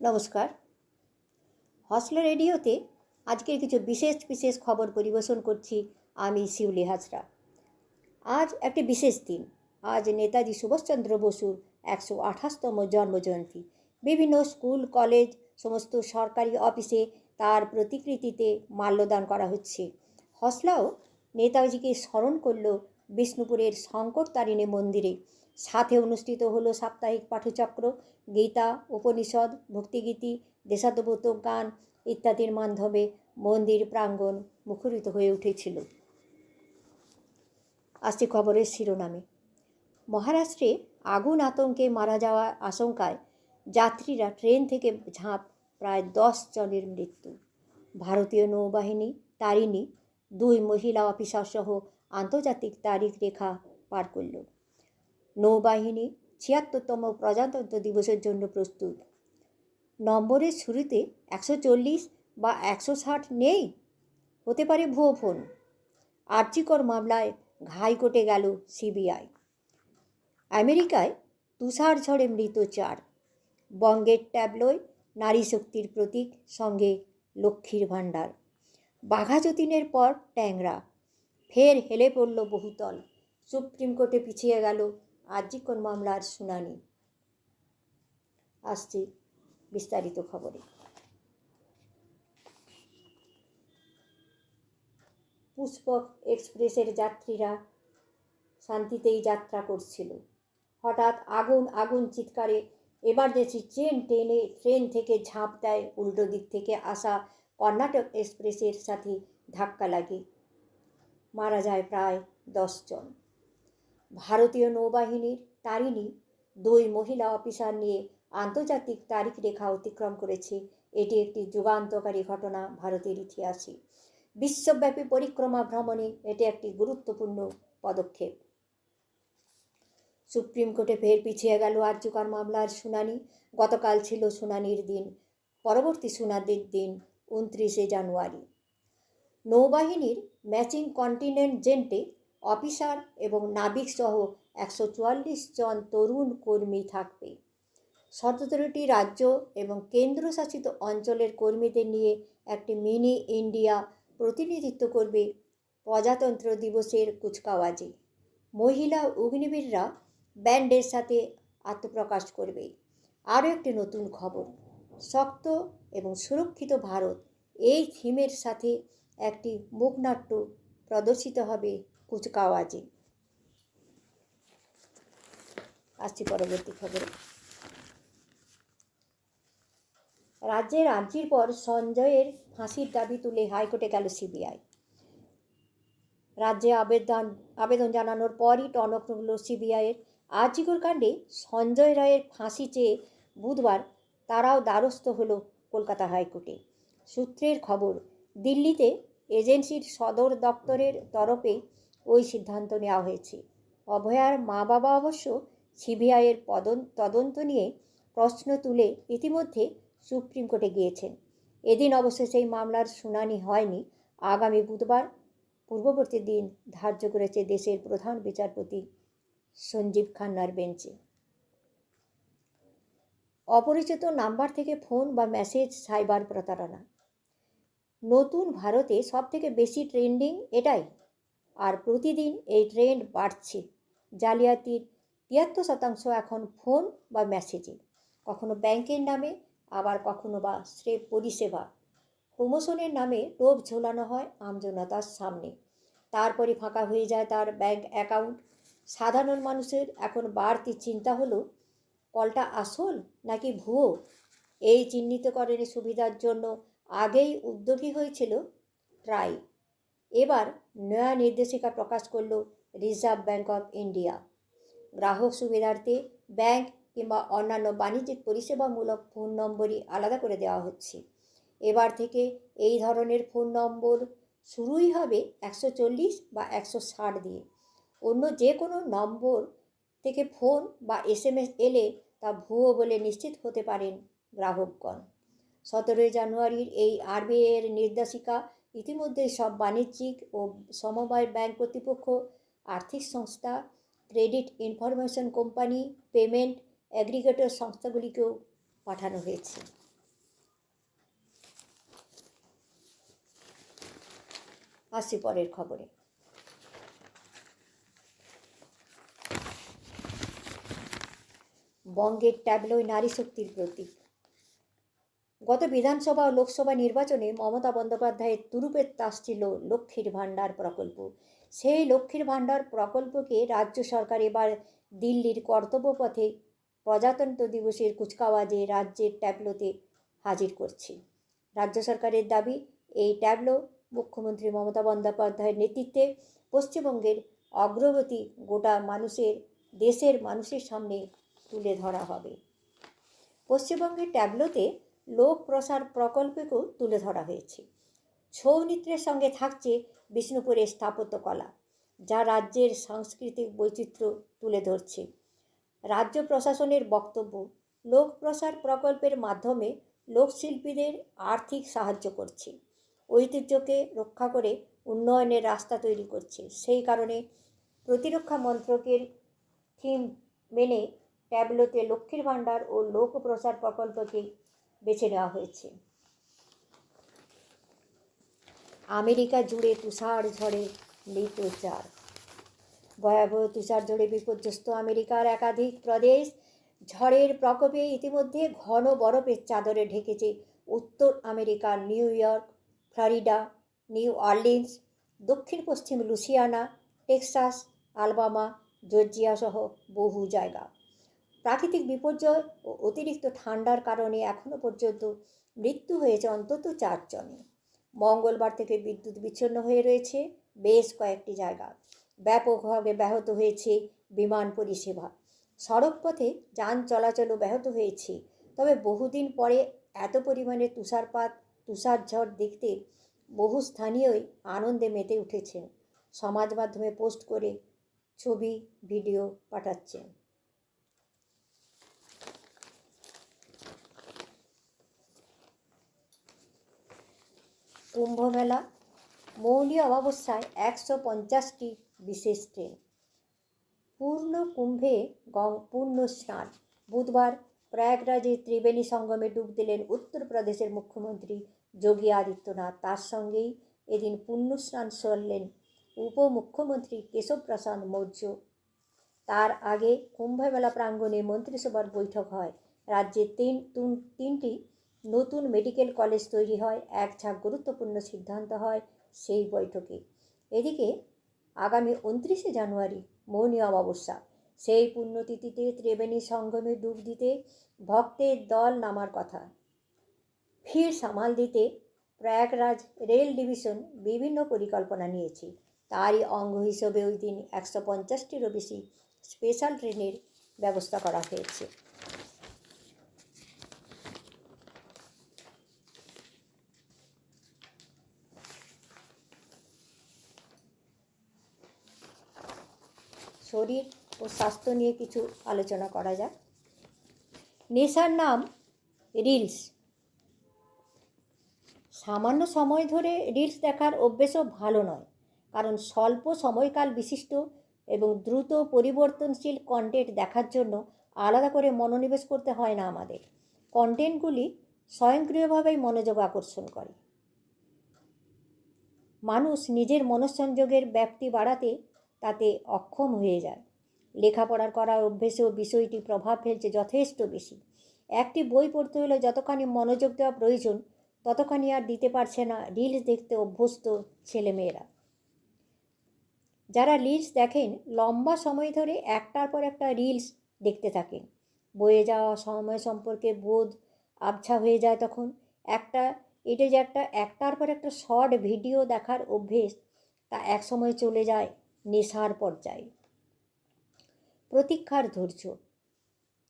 নমস্কার। হসলা রেডিওতে আজকের কিছু বিশেষ বিশেষ খবর পরিবেশন করছি আমি শিউলি হাজরা। আজ একটি বিশেষ দিন। আজ নেতাজি সুভাষচন্দ্র বসুর একশো আঠাশতম জন্মজয়ন্তী। বিভিন্ন স্কুল, কলেজ, সমস্ত সরকারি অফিসে তার প্রতিকৃতিতে মাল্যদান করা হচ্ছে। হসলাও নেতাজিকে স্মরণ করল বিষ্ণুপুরের শঙ্কর তারিণী মন্দিরে। সাথে অনুষ্ঠিত হলো সাপ্তাহিক পাঠচক্র, গীতা, উপনিষদ, ভক্তিগীতি দেশাত্মবোধক গান ইত্যাদির মাধ্যমে মন্দির প্রাঙ্গণ মুখরিত হয়ে উঠেছিল। আসছে খবরের শিরোনামে। মহারাষ্ট্রে আগুন আতঙ্কে মারা যাওয়ার আশঙ্কায় যাত্রীরা ট্রেন থেকে ঝাঁপ প্রায় দশ জনের মৃত্যু। ভারতীয় নৌবাহিনী, তারিণী, দুই মহিলা অফিসার সহ আন্তর্জাতিক তারিখ রেখা পার করল। নৌবাহিনী ছিয়াত্তরতম প্রজাতন্ত্র দিবসের জন্য প্রস্তুত। নম্বরের শুরুতে একশো চল্লিশ বা একশো ষাট নেই? হতে পারে ভুয়ো ফোন। আর্চিকর মামলায় হাইকোর্টে গেল সিবিআই। আমেরিকায় তুষার ঝড়ে মৃত চার। বঙ্গের ট্যাবলোয় নারী শক্তির প্রতীক সঙ্গে লক্ষ্মীর ভাণ্ডার। বাঘা যতীনের পর ট্যাংরা। ফের হেলে পড়ল বহুতল। সুপ্রিম কোর্টে পিছিয়ে গেল আর্জিকর মামলার শুনানি? আসছি বিস্তারিত খবরে। পুষ্পক এক্সপ্রেসের যাত্রীরা শান্তিতেই যাত্রা করছিল। হঠাৎ আগুন আগুন চিৎকারে এমার্জেন্সি ট্রেন টেনে ট্রেন থেকে ঝাঁপ দেয় উল্টো দিক থেকে আসা কর্ণাটক এক্সপ্রেসের সাথে ধাক্কা লাগে। মারা যায় প্রায় দশজন ভারতীয় নৌবাহিনীর তারিণী দুই মহিলা অফিসার নিয়ে আন্তর্জাতিক তারিখ রেখা অতিক্রম করেছে। এটি একটি যুগান্তকারী ঘটনা ভারতের ইতিহাসে। বিশ্বব্যাপী পরিক্রমা ভ্রমণে এটি একটি গুরুত্বপূর্ণ পদক্ষেপ। সুপ্রিম কোর্টে ফের পিছিয়ে গেল আর্যকর মামলার শুনানি। গতকাল ছিল শুনানির দিন, পরবর্তী শুনানির দিন, উনত্রিশে জানুয়ারি। নৌবাহিনীর ম্যাচিং কন্টিনেন্টজেন্টে অফিসার এবং নাবিক সহ একশো চুয়াল্লিশ জন তরুণ কর্মী থাকবে। সতেরোটি রাজ্য এবং কেন্দ্রশাসিত অঞ্চলের কর্মীদের নিয়ে একটি মিনি ইন্ডিয়া প্রতিনিধিত্ব করবে প্রজাতন্ত্র দিবসের কুচকাওয়াজে। মহিলা অগ্নিবীররা ব্যান্ডের সাথে আত্মপ্রকাশ করবে। আরও একটি নতুন খবর, শক্ত এবং সুরক্ষিত ভারত এই থিমের সাথে একটি মুখনাট্য প্রদর্শিত হবে কুচকাওয়াজে। আসছি পরবর্তী খবরে। রাজ্যের আর্জির পর সঞ্জয়ের ফাঁসির দাবি তুলে হাইকোর্টে গেল সিবিআই। রাজ্যে আবেদন আবেদন জানানোর পরই টনক নড়ল সিবিআইয়ের। আর্জিকর কাণ্ডে সঞ্জয় রায়ের ফাঁসি চেয়ে বুধবার তারাও দ্বারস্থ হল কলকাতা হাইকোর্টে। সূত্রের খবর, দিল্লিতে এজেন্সির সদর দপ্তরের তরফে ওই সিদ্ধান্ত নেওয়া হয়েছে। অভয়ার মা বাবা অবশ্য সিবিআইয়ের পদন, তদন্ত নিয়ে প্রশ্ন তুলে ইতিমধ্যে সুপ্রিম কোর্টে গিয়েছেন। এদিন অবশ্য সেই মামলার শুনানি হয়নি। আগামী বুধবার পূর্ববর্তী দিন ধার্য করেছে দেশের প্রধান বিচারপতি সঞ্জীব খান্নার বেঞ্চে। অপরিচিত নাম্বার থেকে ফোন বা মেসেজ সাইবার প্রতারণা। নতুন ভারতে সবথেকে বেশি ট্রেন্ডিং এটাই। আর প্রতিদিন এই ট্রেন্ড বাড়ছে। জালিয়াতির তিয়াত্তর শতাংশ এখন ফোন বা মেসেজে কখনো ব্যাংকের নামে, আবার কখনো বা স্রেফ পরিষেবা। প্রমোশনের নামে টোপ ঝোলানো হয় আমজনতার সামনে। তারপরে ফাঁকা হয়ে যায় তার ব্যাংক অ্যাকাউন্ট সাধারণ মানুষের এখন বাড়তি চিন্তা হলো, কলটা আসল নাকি ভুয়ো? এই চিহ্নিতকরণের সুবিধার জন্য আগেই উদ্যোগী হয়েছিল ট্রাই। এবার নয়া নির্দেশিকা প্রকাশ করল রিজার্ভ ব্যাঙ্ক অফ ইন্ডিয়া গ্রাহক সুবিধার্থে ব্যাংক কিংবা অন্যান্য বাণিজ্যিক পরিষেবামূলক ফোন নম্বরই আলাদা করে দেওয়া হচ্ছে। এবার থেকে এই ধরনের ফোন নম্বর শুরুই হবে একশো চল্লিশ বা একশো ষাট দিয়ে। অন্য যে কোনো নম্বর থেকে ফোন বা এস এলে তা ভুয়ো বলে নিশ্চিত হতে পারেন গ্রাহকগণ। সতেরোই জানুয়ারির এই আরবিআইয়ের নির্দেশিকা ইতিমধ্যে সব বাণিজ্যিক ও সমবায় ব্যাংক কর্তৃপক্ষ, আর্থিক সংস্থা, credit information company, payment aggregator সংস্থাগুলিকেও পাঠানো হয়েছে। আসি পরের খবরে। বঙ্গের ট্যাবলোয় নারী শক্তির প্রতীক। গত বিধানসভা ও লোকসভা নির্বাচনে মমতা বন্দ্যোপাধ্যায়ের তুরুপের তাস ছিল লক্ষ্মীর ভাণ্ডার প্রকল্প। সেই লক্ষ্মীর ভাণ্ডার প্রকল্পকে রাজ্য সরকার এবার দিল্লির কর্তব্যপথে প্রজাতন্ত্র দিবসের কুচকাওয়াজে রাজ্যের ট্যাবলোতে হাজির করছে। রাজ্য সরকারের দাবি, এই ট্যাবলো মুখ্যমন্ত্রী মমতা বন্দ্যোপাধ্যায়ের নেতৃত্বে পশ্চিমবঙ্গের অগ্রগতি গোটা মানুষের, দেশের মানুষের সামনে তুলে ধরা হবে। পশ্চিমবঙ্গের ট্যাবলোতে লোক প্রসার প্রকল্পকেও তুলে ধরা হয়েছে। ছৌ নৃত্যের সঙ্গে থাকছে বিষ্ণুপুরের স্থাপত্যকলা যা রাজ্যের সাংস্কৃতিক বৈচিত্র্য তুলে ধরছে। রাজ্য প্রশাসনের বক্তব্য, লোক প্রসার প্রকল্পের মাধ্যমে লোকশিল্পীদের আর্থিক সাহায্য করছে। ঐতিহ্যকে রক্ষা করে উন্নয়নের রাস্তা তৈরি করছে। সেই কারণে প্রতিরক্ষা মন্ত্রকের থিম মেনে ট্যাবলোতে লক্ষ্মীর ভাণ্ডার ও লোক প্রসার প্রকল্পকে বেছে নেওয়া হয়েছে। আমেরিকা জুড়ে তুষার ঝড়ে মৃত চার। ভয়াবহ তুষার ঝড়ে বিপর্যস্ত আমেরিকার একাধিক প্রদেশ। ঝড়ের প্রকোপে ইতিমধ্যে ঘন বরফের চাদরে ঢেকেছে উত্তর আমেরিকার New York, Florida, New Orleans দক্ষিণ পশ্চিম লুসিয়ানা, টেক্সাস, আলবামা জর্জিয়া সহ বহু জায়গা। প্রাকৃতিক বিপর্যয় ও অতিরিক্ত ঠান্ডার কারণে এখনও পর্যন্ত মৃত্যু হয়েছে অন্তত চারজনের। মঙ্গলবার থেকে বিদ্যুৎ বিচ্ছিন্ন হয়ে রয়েছে বেশ কয়েকটি জায়গা। ব্যাপকভাবে ব্যাহত হয়েছে বিমান পরিষেবা। সড়কপথে যান চলাচলও ব্যাহত হয়েছে। তবে বহুদিন পরে এত পরিমাণে তুষারপাত তুষার ঝড় দেখতে বহু স্থানীয়ই আনন্দে মেতে উঠেছেন। সমাজ মাধ্যমে পোস্ট করে ছবি, ভিডিও পাঠাচ্ছেন। কুম্ভমেলা মৌলী অমাবস্যায় একশো পঞ্চাশটি বিশেষ ট্রেন। পূর্ণ কুম্ভে গং, পূর্ণ স্নান। বুধবার প্রয়াগরাজে ত্রিবেণী সঙ্গমে ডুব দিলেন উত্তরপ্রদেশের মুখ্যমন্ত্রী যোগী আদিত্যনাথ। তার সঙ্গেই এদিন পুণ্য স্নান সারলেন উপমুখ্যমন্ত্রী কেশব প্রসাদ মৌর্য। তার আগে কুম্ভমেলা প্রাঙ্গণে মন্ত্রিসভার বৈঠক হয়। রাজ্যে তিন, তিনটি নতুন মেডিকেল কলেজ তৈরি হয়, এক ঝাঁক গুরুত্বপূর্ণ সিদ্ধান্ত হয় সেই বৈঠকে। এদিকে আগামী উনত্রিশে জানুয়ারি মৌনী অমাবস্যা, সেই পুণ্যতিথিতে ত্রিবেণী সঙ্গমে ডুব দিতে ভক্তের দল নামার কথা। ভিড় সামাল দিতে প্রয়াগরাজ রেল ডিভিশন বিভিন্ন পরিকল্পনা নিয়েছে। তারই অঙ্গ হিসেবে ওই দিন একশো পঞ্চাশটিরও বেশি স্পেশাল ট্রেনের ব্যবস্থা করা হয়েছে। শরীর ও স্বাস্থ্য নিয়ে কিছু আলোচনা করা যাক। নেশার নাম রিলস। সামান্য সময় ধরে রিলস দেখার অভ্যেসও ভালো নয়, কারণ স্বল্প সময়কাল বিশিষ্ট এবং দ্রুত পরিবর্তনশীল কন্টেন্ট দেখার জন্য আলাদা করে মনোনিবেশ করতে হয় না আমাদের। কন্টেন্টগুলি স্বয়ংক্রিয়ভাবেই মনোযোগ আকর্ষণ করে। মানুষ নিজের মনঃসংযোগের ব্যাপ্তি বাড়াতে তাতে অক্ষম হয়ে যায়। লেখাপড়ার করার অভ্যেসেও বিষয়টি প্রভাব ফেলছে যথেষ্ট বেশি। একটি বই পড়তে হলে যতখানি মনোযোগ দেওয়া প্রয়োজন, ততখানি আর দিতে পারছে না রিলস দেখতে অভ্যস্ত ছেলেমেয়েরা। যারা রিলস দেখেন, লম্বা সময় ধরে একটার পর একটা রিলস দেখতে থাকেন। বয়ে যাওয়া সময় সম্পর্কে বোধ আবছা হয়ে যায় তখন। একটা, এটা যে একটা, একটার পর একটা শর্ট ভিডিও দেখার অভ্যেস, তা এক সময় চলে যায়। নেশার পর্যায়ে। প্রতীক্ষার ধৈর্য।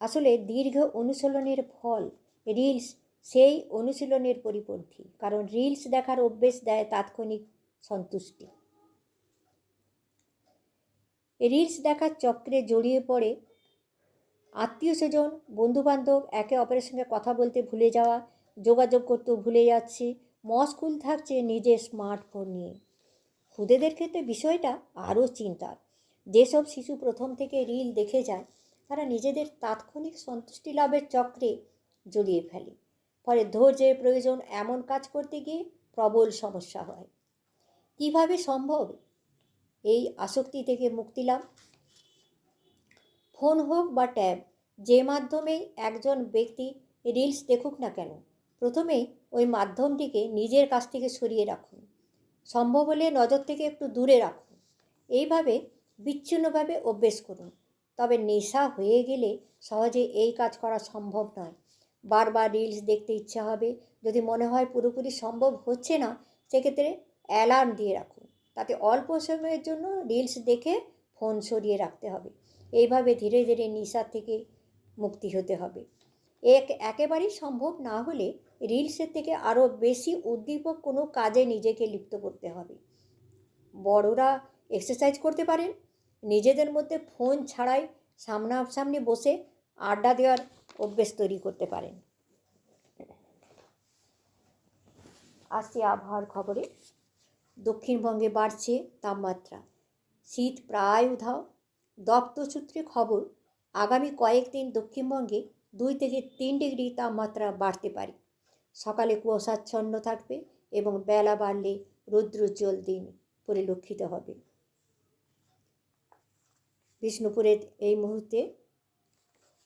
আসলে দীর্ঘ অনুশীলনের ফল রিলস, সেই অনুশীলনের পরিপন্থী, কারণ রিলস দেখার অভ্যেস দেয় তাৎক্ষণিক সন্তুষ্টি। রিলস দেখার চক্রে জড়িয়ে পড়ে আত্মীয় স্বজন বন্ধুবান্ধব, একে অপরের সঙ্গে কথা বলতে ভুলে যাওয়া, যোগাযোগ করতেও ভুলে যাচ্ছে, মস্কুল থাকছে নিজের স্মার্টফোন নিয়ে। খুদেদের ক্ষেত্রে বিষয়টা আরও চিন্তার। যেসব শিশু প্রথম থেকে রিল দেখে যায়, তারা নিজেদের তাৎক্ষণিক সন্তুষ্টি লাভের চক্রে জড়িয়ে ফেলে। ফলে ধৈর্যের প্রয়োজন এমন কাজ করতে গিয়ে প্রবল সমস্যা হয়। কীভাবে সম্ভব? এই আসক্তি থেকে মুক্তি লাভ। ফোন হোক বা ট্যাব, যে মাধ্যমেই একজন ব্যক্তি রিলস দেখুক না কেন, প্রথমেই ওই মাধ্যমটিকে নিজের কাছ থেকে সরিয়ে রাখুন। সম্ভব হলে নজর থেকে একটু দূরে রাখুন। এইভাবে বিচ্ছিন্নভাবে অভ্যেস করুন। তবে নেশা হয়ে গেলে সহজে এই কাজ করা সম্ভব নয়। বারবার রিলস দেখতে ইচ্ছা হবে। যদি মনে হয় পুরোপুরি সম্ভব হচ্ছে না, সেক্ষেত্রে অ্যালার্ম দিয়ে রাখুন। তাতে অল্প সময়ের জন্য রিলস দেখে ফোন সরিয়ে রাখতে হবে। এইভাবে ধীরে ধীরে নেশার থেকে মুক্তি হতে হবে। এক, একেবারেই সম্ভব না হলে রিলসের থেকে আরও বেশি উদ্দীপক কোনো কাজে নিজেকে লিপ্ত করতে হবে। বড়রা এক্সারসাইজ করতে পারেন, নিজেদের মধ্যে ফোন ছাড়াই সামনাসামনি বসে আড্ডা দেওয়ার অভ্যেস তৈরি করতে পারেন। আসছি আবহাওয়ার খবরে। দক্ষিণবঙ্গে বাড়ছে তাপমাত্রা। শীত প্রায় উধাও। দপ্তর সূত্রে খবর, আগামী কয়েকদিন দক্ষিণবঙ্গে দুই থেকে তিন ডিগ্রি তাপমাত্রা বাড়তে পারে। সকালে কুয়াশাচ্ছন্ন থাকবে এবং বেলা বাড়লে রৌদ্রোজ্জ্বল দিন পরিলক্ষিত হবে। বিষ্ণুপুরের এই মুহূর্তে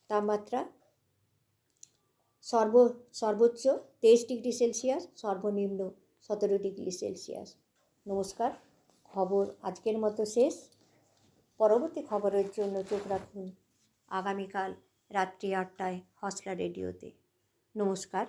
তাপমাত্রা সর্ব, সর্বোচ্চ তেইশ ডিগ্রি সেলসিয়াস, সর্বনিম্ন সতেরো ডিগ্রি সেলসিয়াস। নমস্কার, খবর আজকের মতো শেষ। পরবর্তী খবরের জন্য চোখ রাখুন। আগামীকাল রাত্রি আটটায় হসলা রেডিওতে। নমস্কার।